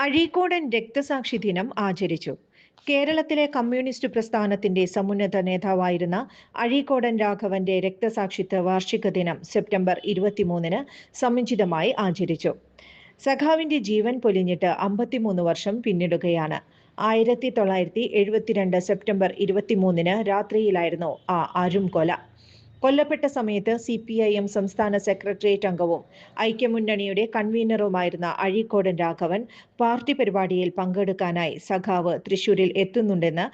അഴീക്കോടൻ രക്തസാക്ഷി ദിനം ആചരിച്ചു. കേരളത്തിലെ കമ്മ്യൂണിസ്റ്റ് പ്രസ്ഥാനത്തിന്റെ സമുന്നത നേതാവായിരുന്ന അഴീക്കോടൻ രാഘവന്റെ രക്തസാക്ഷിത്വ വാർഷിക ദിനം സെപ്റ്റംബർ ഇരുപത്തിമൂന്നിന് സമുചിതമായി ആചരിച്ചു. സഖാവിന്റെ ജീവൻ പൊലിഞ്ഞിട്ട് അമ്പത്തിമൂന്ന് വർഷം പിന്നിടുകയാണ്. ആയിരത്തി തൊള്ളായിരത്തി എഴുപത്തിരണ്ട് സെപ്റ്റംബർ ഇരുപത്തിമൂന്നിന് രാത്രിയിലായിരുന്നു ആ അരും കൊല കൊല്ലപ്പെട്ട സമയത്ത് സി പി ഐ എം സംസ്ഥാന സെക്രട്ടേറിയറ്റ് അംഗവും ഐക്യമുന്നണിയുടെ കൺവീനറുമായിരുന്ന അഴീക്കോടൻ രാഘവൻ പാർട്ടി പരിപാടിയിൽ പങ്കെടുക്കാനായി സഖാവ് തൃശൂരിൽ എത്തുന്നുണ്ടെന്ന്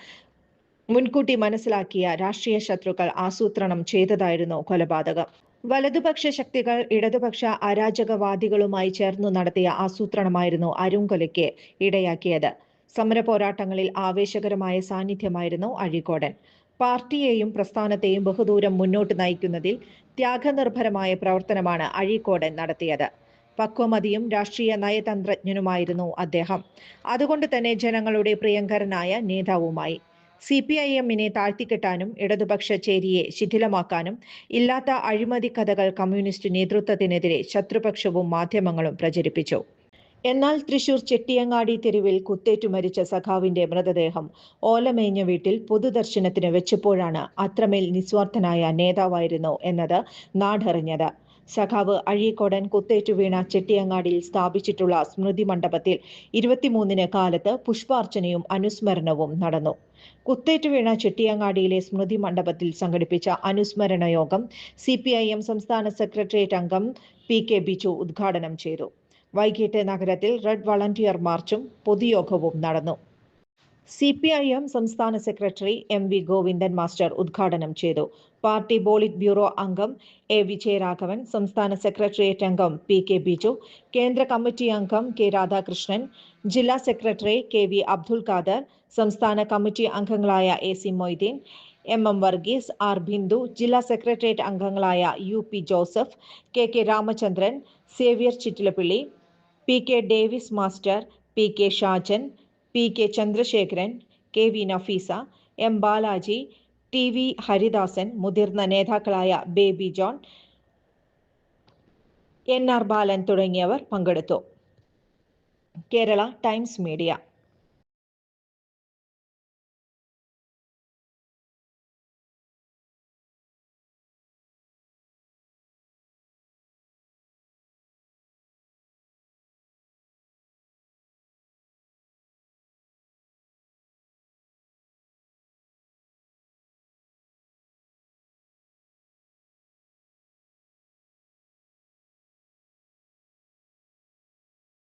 മുൻകൂട്ടി മനസ്സിലാക്കിയ രാഷ്ട്രീയ ശത്രുക്കൾ ആസൂത്രണം ചെയ്തതായിരുന്നു കൊലപാതകം. വലതുപക്ഷ ശക്തികൾ ഇടതുപക്ഷ അരാജകവാദികളുമായി ചേർന്നു നടത്തിയ ആസൂത്രണമായിരുന്നു അരുംകൊലയ്ക്ക് ഇടയാക്കിയത്. സമര പോരാട്ടങ്ങളിൽ ആവേശകരമായ സാന്നിധ്യമായിരുന്നു അഴീക്കോടൻ. പാർട്ടിയെയും പ്രസ്ഥാനത്തെയും ബഹുദൂരം മുന്നോട്ട് നയിക്കുന്നതിൽ ത്യാഗനിർഭരമായ പ്രവർത്തനമാണ് അഴീക്കോടൻ നടത്തിയത്. പക്വമതിയും രാഷ്ട്രീയ നയതന്ത്രജ്ഞനുമായിരുന്നു അദ്ദേഹം. അതുകൊണ്ട് തന്നെ ജനങ്ങളുടെ പ്രിയങ്കരനായ നേതാവുമായി. സി പി ഐ എമ്മിനെ താഴ്ത്തിക്കെട്ടാനും ഇടതുപക്ഷ ചേരിയെ ശിഥിലമാക്കാനും ഇല്ലാത്ത അഴിമതി കഥകൾ കമ്മ്യൂണിസ്റ്റ് നേതൃത്വത്തിനെതിരെ ശത്രുപക്ഷവും മാധ്യമങ്ങളും പ്രചരിപ്പിച്ചു. എന്നാൽ തൃശൂർ ചെട്ടിയങ്ങാടി തെരുവിൽ കുത്തേറ്റു മരിച്ച സഖാവിന്റെ മൃതദേഹം ഓലമേഞ്ഞ വീട്ടിൽ പൊതുദർശനത്തിന് വെച്ചപ്പോഴാണ് അത്രമേൽ നിസ്വാർത്ഥനായ നേതാവായിരുന്നു എന്നത് നാടറിഞ്ഞത്. സഖാവ് അഴീക്കോടൻ കുത്തേറ്റു വീണ ചെട്ടിയങ്ങാടിയിൽ സ്ഥാപിച്ചിട്ടുള്ള സ്മൃതി മണ്ഡപത്തിൽ ഇരുപത്തിമൂന്നിന് കാലത്ത് പുഷ്പാർച്ചനയും അനുസ്മരണവും നടന്നു. കുത്തേറ്റു വീണ ചെട്ടിയങ്ങാടിയിലെ സ്മൃതി മണ്ഡപത്തിൽ സംഘടിപ്പിച്ച അനുസ്മരണ യോഗം സി സംസ്ഥാന സെക്രട്ടേറിയറ്റ് അംഗം പി കെ ബിജു ഉദ്ഘാടനം ചെയ്തു. വൈകിട്ട് നഗരത്തിൽ റെഡ് വളണ്ടിയർ മാർച്ചും പൊതുയോഗവും നടന്നു. സി പി ഐ എം സംസ്ഥാന secretary M V Govindan master ഉദ്ഘാടനം ചെയ്തു. പാർട്ടി പോളിറ്റ് ബ്യൂറോ അംഗം എ വിജയരാഘവൻ സംസ്ഥാന സെക്രട്ടേറിയറ്റ് അംഗം പി കെ ബിജു കേന്ദ്ര കമ്മിറ്റി അംഗം കെ രാധാകൃഷ്ണൻ ജില്ലാ secretary K V Abdul Khader സംസ്ഥാന കമ്മിറ്റി അംഗങ്ങളായ A C Moideen M M Varghese R Bindu ജില്ലാ സെക്രട്ടേറിയറ്റ് അംഗങ്ങളായ U P Joseph K K Ramachandran Xavier Chittilappilly P K Davis master P K Shajan P K Chandrasekharan K V Nafeesa M Balaji T V Haridasan മുതിർന്ന നേതാക്കളായ Baby John N R Balan തുടങ്ങിയവർ പങ്കെടുത്തു. Kerala times media